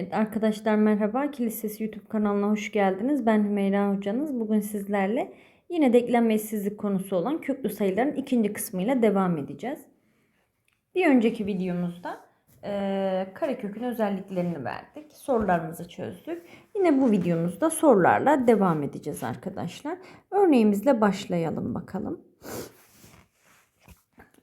Evet arkadaşlar merhaba. Kilisesi YouTube kanalına hoş geldiniz. Ben Hümeyra hocanız. Bugün sizlerle yine denklem eşsizlik konusu olan köklü sayıların ikinci kısmıyla devam edeceğiz. Bir önceki videomuzda e, karekökün özelliklerini verdik. Sorularımızı çözdük. Yine bu videomuzda sorularla devam edeceğiz arkadaşlar. Örneğimizle başlayalım bakalım.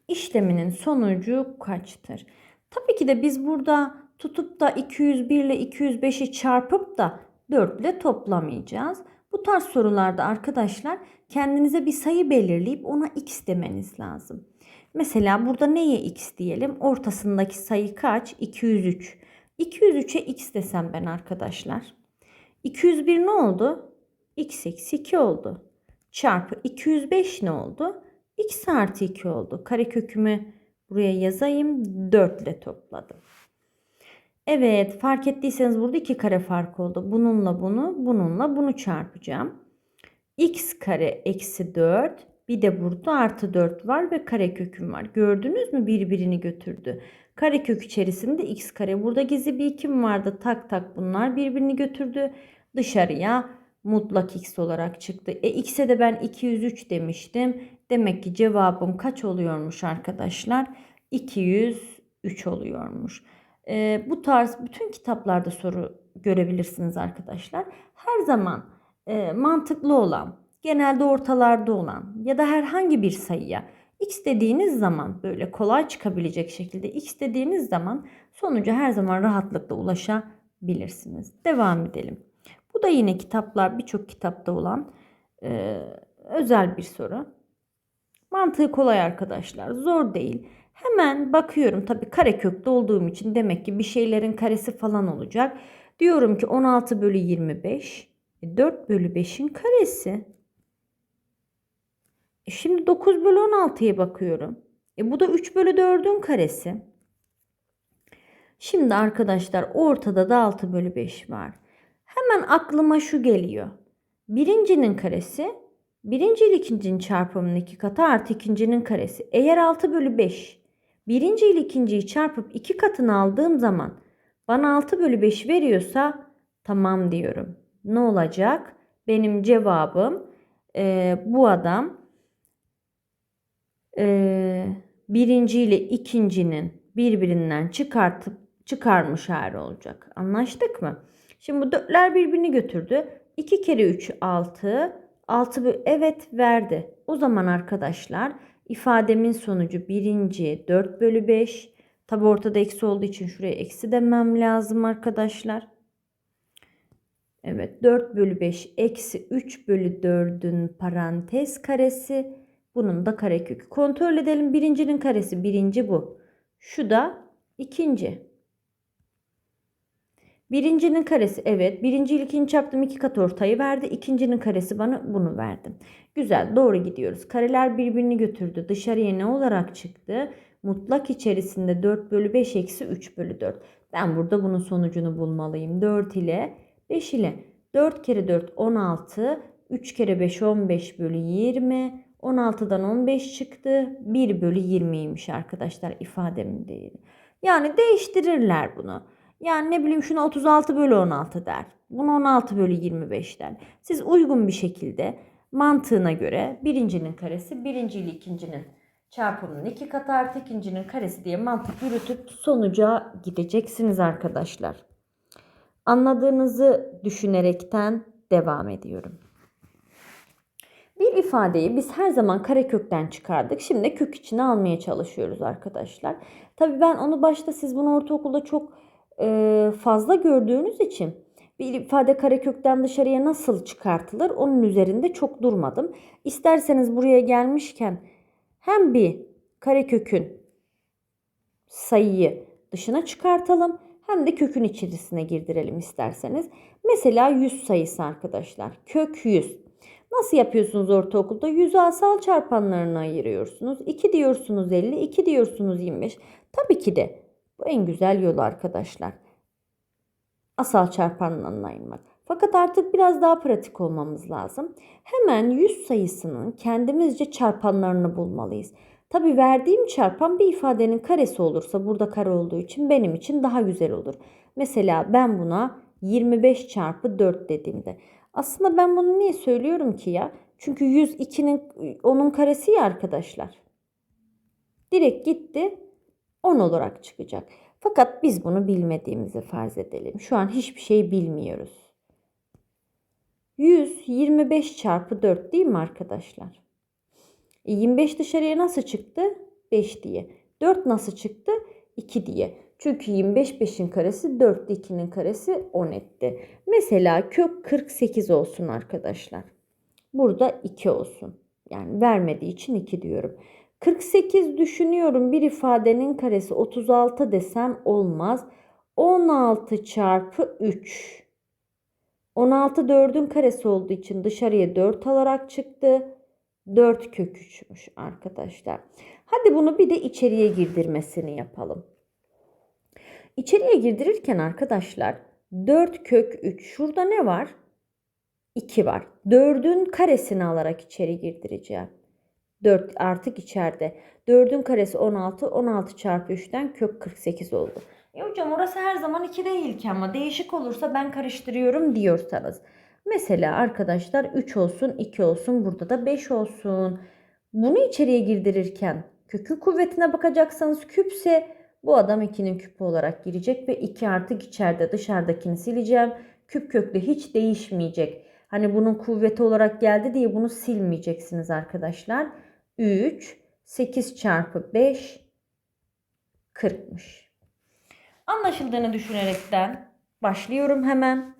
İşleminin sonucu kaçtır? Tabii ki de biz burada tutup da 201 ile 205'i çarpıp da 4 ile toplamayacağız. Bu tarz sorularda arkadaşlar kendinize bir sayı belirleyip ona x demeniz lazım. Mesela burada neye x diyelim? Ortasındaki sayı kaç? 203. 203'e x desem ben arkadaşlar. 201 ne oldu? x eksi 2 oldu. Çarpı 205 ne oldu? x artı 2 oldu. Karekökümü buraya yazayım. 4 ile topladım. Evet fark ettiyseniz burada iki kare fark oldu. Bununla bunu, bununla bunu çarpacağım. x kare eksi 4 bir de burada artı 4 var ve kare köküm var. Gördünüz mü birbirini götürdü. Kare kök içerisinde x kare. Burada gizli bir ikim vardı. Tak tak bunlar birbirini götürdü. Dışarıya mutlak x olarak çıktı. E x'e de ben 203 demiştim. Demek ki cevabım kaç oluyormuş arkadaşlar? 203 oluyormuş. E, bu tarz bütün kitaplarda soru görebilirsiniz arkadaşlar. Her zaman e, mantıklı olan, genelde ortalarda olan ya da herhangi bir sayıya x dediğiniz zaman böyle kolay çıkabilecek şekilde x dediğiniz zaman sonuca her zaman rahatlıkla ulaşabilirsiniz. Devam edelim. Bu da yine kitaplar birçok kitapta olan e, özel bir soru. Mantığı kolay arkadaşlar. Zor değil. Hemen bakıyorum tabii karekökte olduğum için demek ki bir şeylerin karesi falan olacak. Diyorum ki 16 bölü 25. 4 e, bölü 5'in karesi. E şimdi 9 bölü 16'ya bakıyorum. E bu da 3 bölü 4'ün karesi. Şimdi arkadaşlar ortada da 6 bölü 5 var. Hemen aklıma şu geliyor. Birincinin karesi birinci ile ikincinin çarpımının iki katı artı ikincinin karesi. Eğer 6 bölü 5 birinci ile ikinciyi çarpıp iki katını aldığım zaman bana 6 bölü 5 veriyorsa tamam diyorum. Ne olacak? Benim cevabım e, bu adam e, birinci ile ikincinin birbirinden çıkartıp çıkarmış hali olacak. Anlaştık mı? Şimdi bu dörtler birbirini götürdü. 2 kere 3 6. 6 evet verdi. O zaman arkadaşlar ifademin sonucu birinci 4 bölü 5. Tabi ortada eksi olduğu için şuraya eksi demem lazım arkadaşlar. Evet 4 bölü 5 eksi 3 bölü 4'ün parantez karesi. Bunun da karekökü. Kontrol edelim. Birincinin karesi birinci bu. Şu da ikinci. Birincinin karesi evet. Birinci ilkini çarptım iki kat ortayı verdi. İkincinin karesi bana bunu verdi. Güzel doğru gidiyoruz. Kareler birbirini götürdü. Dışarıya ne olarak çıktı? Mutlak içerisinde 4 bölü 5 eksi 3 bölü 4. Ben burada bunun sonucunu bulmalıyım. 4 ile 5 ile. 4 kere 4 16. 3 kere 5 15 bölü 20. 16'dan 15 çıktı. 1 bölü 20'ymiş arkadaşlar ifademin değeri. Yani değiştirirler bunu. Yani ne bileyim şuna 36 bölü 16 der. Bunu 16 bölü 25 der. Siz uygun bir şekilde mantığına göre birincinin karesi birinci ile ikincinin çarpımının iki katı artı ikincinin karesi diye mantık yürütüp sonuca gideceksiniz arkadaşlar. Anladığınızı düşünerekten devam ediyorum. Bir ifadeyi biz her zaman karekökten çıkardık. Şimdi kök içine almaya çalışıyoruz arkadaşlar. Tabii ben onu başta siz bunu ortaokulda çok fazla gördüğünüz için bir ifade karekökten dışarıya nasıl çıkartılır onun üzerinde çok durmadım. İsterseniz buraya gelmişken hem bir karekökün sayıyı dışına çıkartalım hem de kökün içerisine girdirelim isterseniz. Mesela 100 sayısı arkadaşlar. Kök 100. Nasıl yapıyorsunuz ortaokulda? 100'ü asal çarpanlarına ayırıyorsunuz. 2 diyorsunuz 50, 2 diyorsunuz 25. Tabii ki de bu en güzel yolu arkadaşlar. Asal çarpanlarına ayırmak. Fakat artık biraz daha pratik olmamız lazım. Hemen 100 sayısının kendimizce çarpanlarını bulmalıyız. Tabi verdiğim çarpan bir ifadenin karesi olursa burada kare olduğu için benim için daha güzel olur. Mesela ben buna 25 çarpı 4 dediğimde. Aslında ben bunu niye söylüyorum ki ya? Çünkü 102'nin onun karesi ya arkadaşlar. Direkt gitti 10 olarak çıkacak. Fakat biz bunu bilmediğimizi farz edelim. Şu an hiçbir şey bilmiyoruz. 125 çarpı 4 değil mi arkadaşlar? E 25 dışarıya nasıl çıktı? 5 diye. 4 nasıl çıktı? 2 diye. Çünkü 25 5'in karesi 4 2'nin karesi 10 etti. Mesela kök 48 olsun arkadaşlar. Burada 2 olsun. Yani vermediği için 2 diyorum. 48 düşünüyorum bir ifadenin karesi 36 desem olmaz. 16 çarpı 3. 16 4'ün karesi olduğu için dışarıya 4 alarak çıktı. 4 kök 3'müş arkadaşlar. Hadi bunu bir de içeriye girdirmesini yapalım. İçeriye girdirirken arkadaşlar 4 kök 3 şurada ne var? 2 var. 4'ün karesini alarak içeri girdireceğim. 4 artık içeride. 4'ün karesi 16. 16 çarpı 3'ten kök 48 oldu. E hocam orası her zaman 2 değil ki ama değişik olursa ben karıştırıyorum diyorsanız. Mesela arkadaşlar 3 olsun 2 olsun burada da 5 olsun. Bunu içeriye girdirirken kökün kuvvetine bakacaksanız küpse bu adam 2'nin küpü olarak girecek ve 2 artık içeride dışarıdakini sileceğim. Küp köklü hiç değişmeyecek. Hani bunun kuvveti olarak geldi diye bunu silmeyeceksiniz arkadaşlar. 3, 8 çarpı 5, 40'mış. Anlaşıldığını düşünerekten başlıyorum hemen.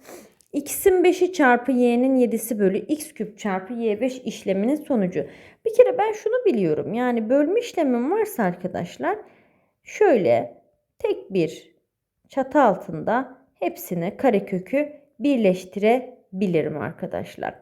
X'in 5'i çarpı y'nin 7'si bölü x küp çarpı y5 işleminin sonucu. Bir kere ben şunu biliyorum. Yani bölme işlemim varsa arkadaşlar şöyle tek bir çatı altında hepsini karekökü birleştirebilirim arkadaşlar.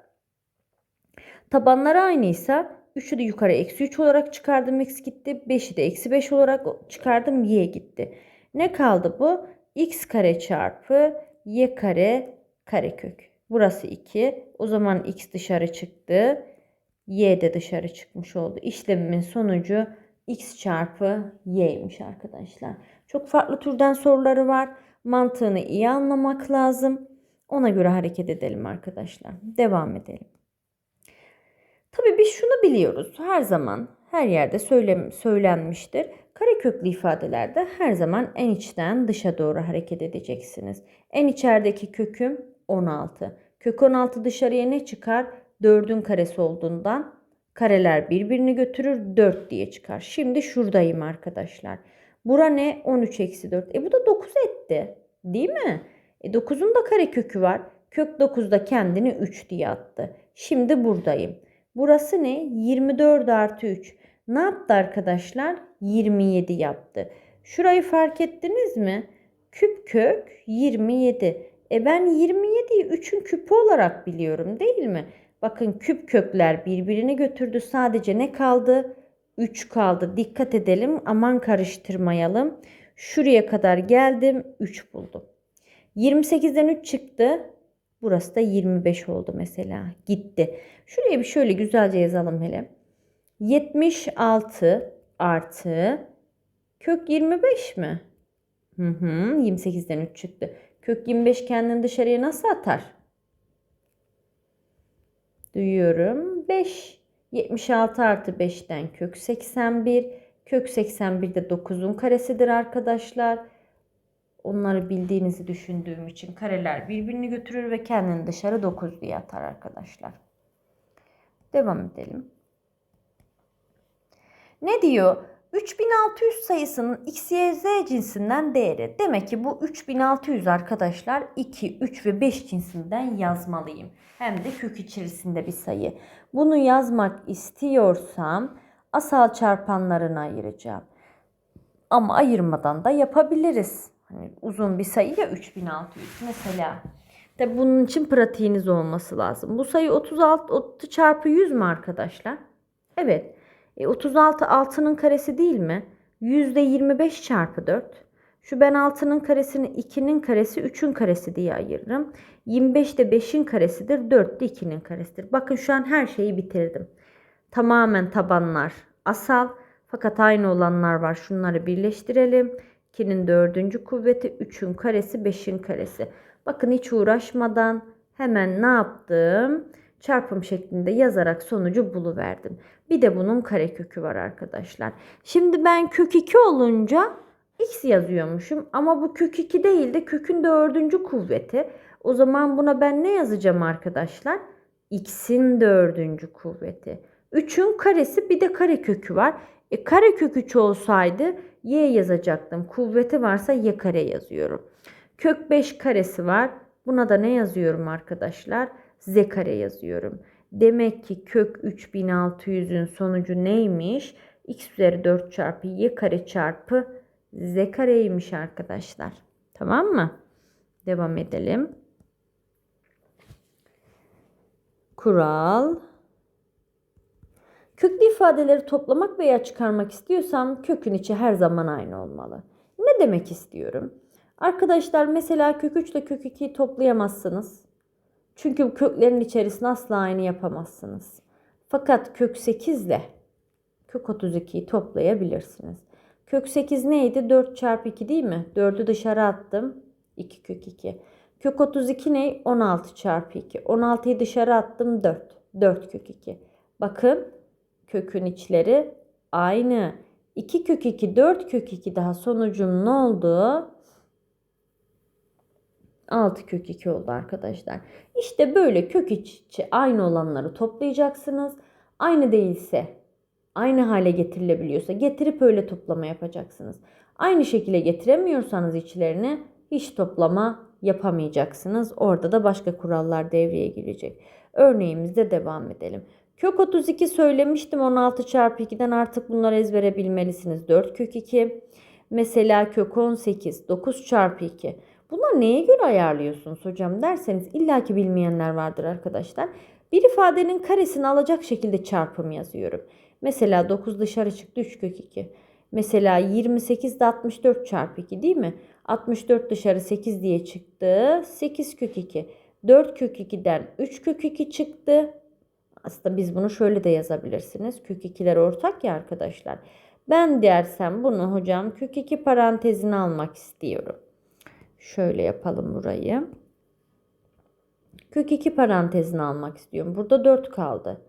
Tabanları aynıysa 3'ü de yukarı eksi 3 olarak çıkardım x gitti. 5'i de eksi 5 olarak çıkardım y gitti. Ne kaldı bu? x kare çarpı y kare karekök. Burası 2. O zaman x dışarı çıktı. Y de dışarı çıkmış oldu. İşlemimin sonucu x çarpı y'ymiş arkadaşlar. Çok farklı türden soruları var. Mantığını iyi anlamak lazım. Ona göre hareket edelim arkadaşlar. Devam edelim. Tabii biz şunu biliyoruz. Her zaman her yerde söylem söylenmiştir. Kareköklü ifadelerde her zaman en içten dışa doğru hareket edeceksiniz. En içerideki köküm 16. Kök 16 dışarıya ne çıkar? 4'ün karesi olduğundan kareler birbirini götürür 4 diye çıkar. Şimdi şuradayım arkadaşlar. Bura ne? 13 eksi 4. E bu da 9 etti. Değil mi? E 9'un da kare kökü var. Kök 9 da kendini 3 diye attı. Şimdi buradayım. Burası ne? 24 artı 3. Ne yaptı arkadaşlar? 27 yaptı. Şurayı fark ettiniz mi? Küp kök 27. E ben 27'yi 3'ün küpü olarak biliyorum değil mi? Bakın küp kökler birbirini götürdü. Sadece ne kaldı? 3 kaldı. Dikkat edelim. Aman karıştırmayalım. Şuraya kadar geldim. 3 buldum. 28'den 3 çıktı. Burası da 25 oldu mesela. Gitti. Şuraya bir şöyle güzelce yazalım hele. 76 artı kök 25 mi? Hı hı, 28'den 3 çıktı. Kök 25 kendini dışarıya nasıl atar? Duyuyorum. 5. 76 artı 5'ten kök 81. Kök 81 de 9'un karesidir arkadaşlar. Onları bildiğinizi düşündüğüm için kareler birbirini götürür ve kendini dışarı 9 diye atar arkadaşlar. Devam edelim. Ne diyor? 3600 sayısının x, y, z cinsinden değeri. Demek ki bu 3600 arkadaşlar 2, 3 ve 5 cinsinden yazmalıyım. Hem de kök içerisinde bir sayı. Bunu yazmak istiyorsam asal çarpanlarını ayıracağım. Ama ayırmadan da yapabiliriz. Hani uzun bir sayı ya 3600 mesela. Tabi bunun için pratiğiniz olması lazım. Bu sayı 36 çarpı 100 mü arkadaşlar? Evet. E, 36 6'nın karesi değil mi? %25 çarpı 4. Şu ben 6'nın karesini 2'nin karesi 3'ün karesi diye ayırırım. 25 de 5'in karesidir. 4 de 2'nin karesidir. Bakın şu an her şeyi bitirdim. Tamamen tabanlar asal. Fakat aynı olanlar var. Şunları birleştirelim. 2'nin dördüncü kuvveti 3'ün karesi 5'in karesi. Bakın hiç uğraşmadan hemen ne yaptım? Çarpım şeklinde yazarak sonucu buluverdim. Bir de bunun karekökü var arkadaşlar. Şimdi ben kök 2 olunca x yazıyormuşum ama bu kök 2 değil de kökün dördüncü kuvveti. O zaman buna ben ne yazacağım arkadaşlar? x'in dördüncü kuvveti. 3'ün karesi bir de karekökü var. E, karekök 3 olsaydı y yazacaktım. Kuvveti varsa y kare yazıyorum. Kök 5 karesi var. Buna da ne yazıyorum arkadaşlar? Z kare yazıyorum. Demek ki kök 3600'ün sonucu neymiş? x üzeri 4 çarpı y kare çarpı z kareymiş arkadaşlar. Tamam mı? Devam edelim. Kural. Köklü ifadeleri toplamak veya çıkarmak istiyorsam kökün içi her zaman aynı olmalı. Ne demek istiyorum? Arkadaşlar mesela kök 3 ile kök 2'yi toplayamazsınız. Çünkü bu köklerin içerisinde asla aynı yapamazsınız. Fakat kök 8 ile kök 32'yi toplayabilirsiniz. Kök 8 neydi? 4 çarpı 2 değil mi? 4'ü dışarı attım. 2 kök 2. Kök 32 ne? 16 çarpı 2. 16'yı dışarı attım 4. 4 kök 2. Bakın kökün içleri aynı. 2 kök 2, 4 kök 2 daha sonucum ne oldu? 6 kök 2 oldu arkadaşlar. İşte böyle kök içi aynı olanları toplayacaksınız. Aynı değilse, aynı hale getirilebiliyorsa getirip öyle toplama yapacaksınız. Aynı şekilde getiremiyorsanız içlerini hiç toplama yapamayacaksınız. Orada da başka kurallar devreye girecek. Örneğimizde devam edelim. Kök 32 söylemiştim 16 çarpı 2'den artık bunları ezbere bilmelisiniz. 4 kök 2. Mesela kök 18 9 çarpı 2. Bunlar neye göre ayarlıyorsunuz hocam derseniz illaki bilmeyenler vardır arkadaşlar. Bir ifadenin karesini alacak şekilde çarpım yazıyorum. Mesela 9 dışarı çıktı 3 kök 2. Mesela 28 de 64 çarpı 2 değil mi? 64 dışarı 8 diye çıktı. 8 kök 2. 4 kök 2'den 3 kök 2 çıktı. Aslında biz bunu şöyle de yazabilirsiniz. Kök 2'ler ortak ya arkadaşlar. Ben dersem bunu hocam kök 2 parantezine almak istiyorum. Şöyle yapalım burayı. Kök 2 parantezine almak istiyorum. Burada 4 kaldı.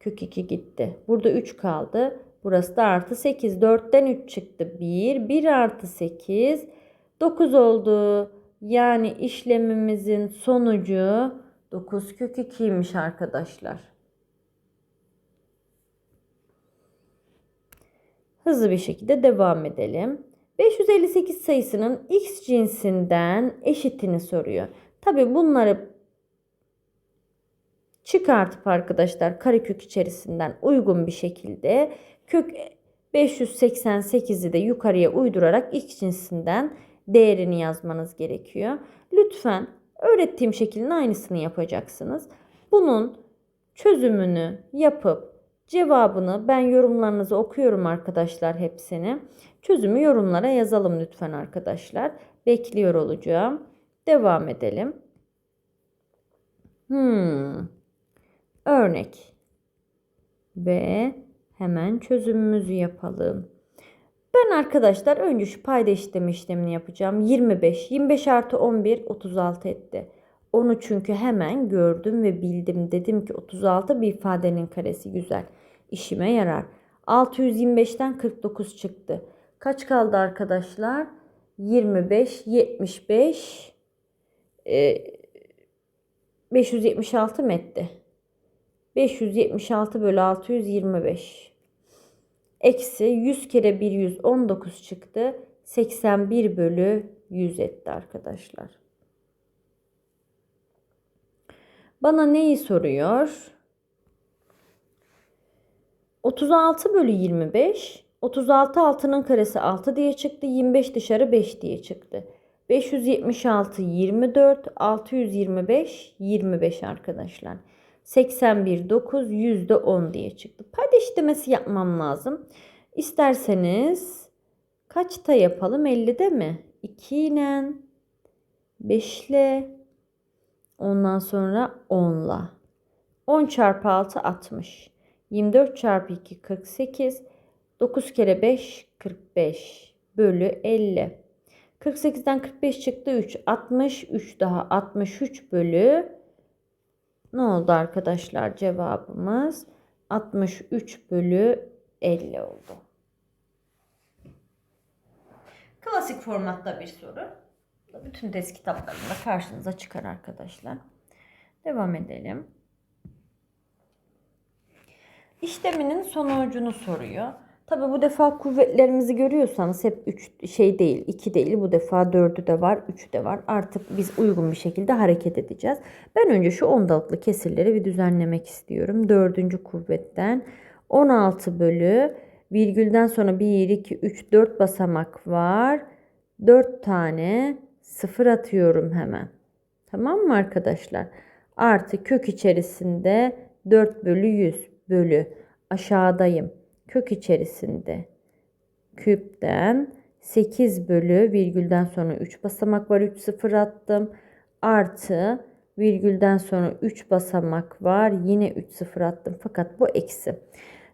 Kök 2 gitti. Burada 3 kaldı. Burası da artı 8. 4'ten 3 çıktı. 1. 1 artı 8. 9 oldu. Yani işlemimizin sonucu 9 kök 2'ymiş arkadaşlar. Hızlı bir şekilde devam edelim. 558 sayısının x cinsinden eşitini soruyor. Tabi bunları çıkartıp arkadaşlar karekök içerisinden uygun bir şekilde kök 588'i de yukarıya uydurarak x cinsinden değerini yazmanız gerekiyor. Lütfen öğrettiğim şeklin aynısını yapacaksınız. Bunun çözümünü yapıp cevabını ben yorumlarınızı okuyorum arkadaşlar hepsini. Çözümü yorumlara yazalım lütfen arkadaşlar. Bekliyor olacağım. Devam edelim. Hmm. Örnek. Ve hemen çözümümüzü yapalım. Ben arkadaşlar önce şu payda işlemi işlemini yapacağım. 25. 25 artı 11 36 etti. Onu çünkü hemen gördüm ve bildim. Dedim ki 36 bir ifadenin karesi güzel. İşime yarar. 625'ten 49 çıktı. Kaç kaldı arkadaşlar? 25, 75, e, 576 mı etti? 576 bölü 625. Eksi 100 kere 1 119 çıktı. 81 bölü 100 etti arkadaşlar. Bana neyi soruyor? 36 bölü 25. 36 altının karesi 6 diye çıktı. 25 dışarı 5 diye çıktı. 576 24 625 25 arkadaşlar. 81 9 yüzde 10 diye çıktı. Payda işlemesi yapmam lazım. İsterseniz kaçta yapalım? 50'de mi? 2 ile 5 ile ondan sonra 10 ile. 10 çarpı 6 60. 24 çarpı 2 48. 9 kere 5 45. bölü 50. 48'den 45 çıktı 3. 63 daha 63 bölü ne oldu arkadaşlar cevabımız? 63 bölü 50 oldu. Klasik formatta bir soru. Bütün test kitaplarında karşınıza çıkar arkadaşlar. Devam edelim. İşleminin sonucunu soruyor. Tabi bu defa kuvvetlerimizi görüyorsanız hep 3 şey değil 2 değil bu defa 4'ü de var 3'ü de var. Artık biz uygun bir şekilde hareket edeceğiz. Ben önce şu ondalıklı kesirleri bir düzenlemek istiyorum. Dördüncü kuvvetten 16 bölü virgülden sonra 1, 2, 3, 4 basamak var. 4 tane sıfır atıyorum hemen. Tamam mı arkadaşlar? Artı kök içerisinde 4 bölü 100 bölü aşağıdayım. Kök içerisinde küpten 8 bölü virgülden sonra 3 basamak var. 3 sıfır attım. Artı virgülden sonra 3 basamak var. Yine 3 sıfır attım. Fakat bu eksi.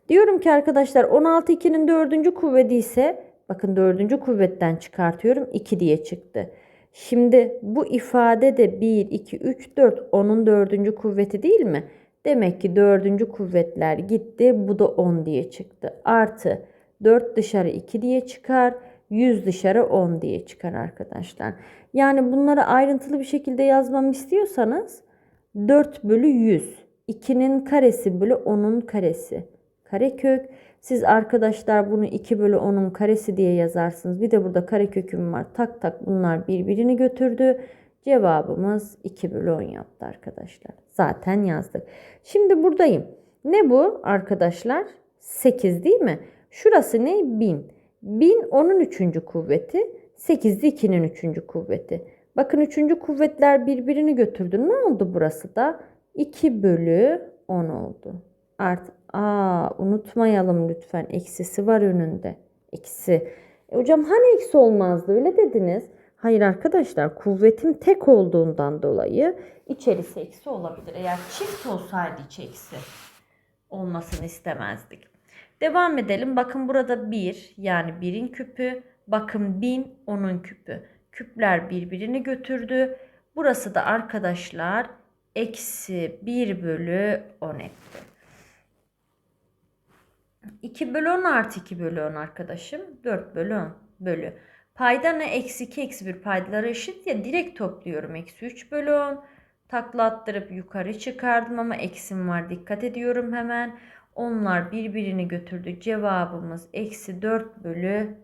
Diyorum ki arkadaşlar 16 2'nin 4. kuvveti ise bakın 4. kuvvetten çıkartıyorum 2 diye çıktı. Şimdi bu ifade de 1, 2, 3, 4 onun 4. kuvveti değil mi? Demek ki 4. kuvvetler gitti. Bu da 10 diye çıktı. Artı 4 dışarı 2 diye çıkar. 100 dışarı 10 diye çıkar arkadaşlar. Yani bunları ayrıntılı bir şekilde yazmamı istiyorsanız 4 bölü 100. 2'nin karesi bölü 10'un karesi. Karekök. Siz arkadaşlar bunu 2 bölü 10'un karesi diye yazarsınız. Bir de burada kareköküm var. Tak tak bunlar birbirini götürdü. Cevabımız 2 bölü 10 yaptı arkadaşlar. Zaten yazdık. Şimdi buradayım. Ne bu arkadaşlar? 8 değil mi? Şurası ne? 1000. 1000 onun 3. kuvveti. 8 de 2'nin 3. kuvveti. Bakın 3. kuvvetler birbirini götürdü. Ne oldu burası da? 2 bölü 10 oldu. Art, aa unutmayalım lütfen. Eksisi var önünde. Eksi. E, hocam hani eksi olmazdı öyle dediniz. Hayır arkadaşlar kuvvetim tek olduğundan dolayı içerisi eksi olabilir. Eğer çift olsaydı içi eksi olmasını istemezdik. Devam edelim. Bakın burada 1 yani 1'in küpü. Bakın 1000 onun küpü. Küpler birbirini götürdü. Burası da arkadaşlar eksi 1 bölü 10 etti. 2 bölü 10 artı 2 bölü 10 arkadaşım. 4 bölü 10 bölü. Payda ne? Eksi 2 eksi 1 paydaları eşit ya direkt topluyorum. Eksi 3 bölü 10. Takla attırıp yukarı çıkardım ama eksim var. Dikkat ediyorum hemen. Onlar birbirini götürdü. Cevabımız eksi 4 bölü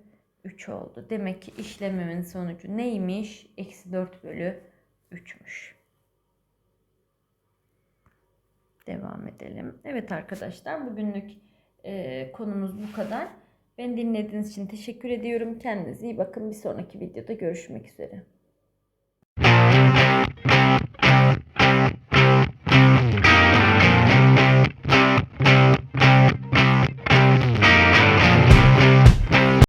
3 oldu. Demek ki işlemimin sonucu neymiş? Eksi 4 bölü 3'müş. Devam edelim. Evet arkadaşlar bugünlük e, konumuz bu kadar. Beni dinlediğiniz için teşekkür ediyorum. Kendinize iyi bakın. Bir sonraki videoda görüşmek üzere.